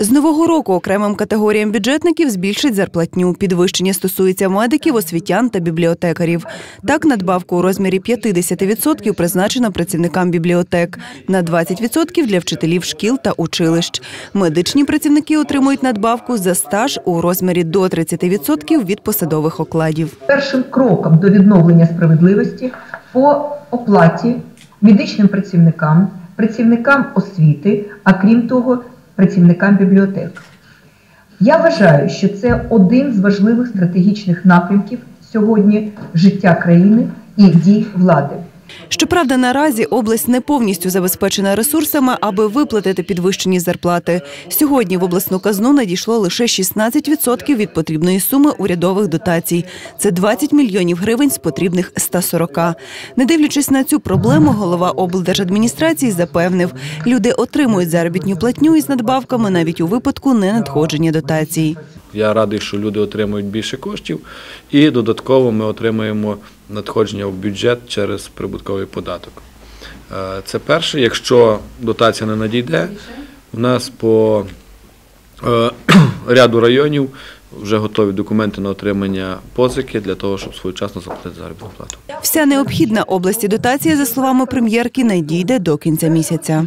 З нового року окремим категоріям бюджетників збільшать зарплатню. Підвищення стосується медиків, освітян та бібліотекарів. Так, надбавку у розмірі 50% призначено працівникам бібліотек, на 20% для вчителів шкіл та училищ. Медичні працівники отримують надбавку за стаж у розмірі до 30% від посадових окладів. першим кроком до відновлення справедливості по оплаті медичним працівникам, працівникам освіти, а крім того, працівникам бібліотек. Я вважаю, що це один з важливих стратегічних напрямків сьогодні життя країни і дій влади. Щоправда, наразі область не повністю забезпечена ресурсами, аби виплатити підвищені зарплати. Сьогодні в обласну казну надійшло лише 16% від потрібної суми урядових дотацій. Це 20 мільйонів гривень з потрібних 140. Не дивлячись на цю проблему, голова облдержадміністрації запевнив, люди отримують заробітну платню із надбавками навіть у випадку ненадходження дотацій. Я радий, що люди отримують більше коштів, і додатково ми отримуємо надходження в бюджет через прибутковий податок. Е, Це перше. Якщо дотація не надійде, у нас по е, ряду районів вже готові документи на отримання позики для того, щоб своєчасно заплатити заробітну плату. Вся необхідна області дотація, за словами прем'єрки, надійде до кінця місяця.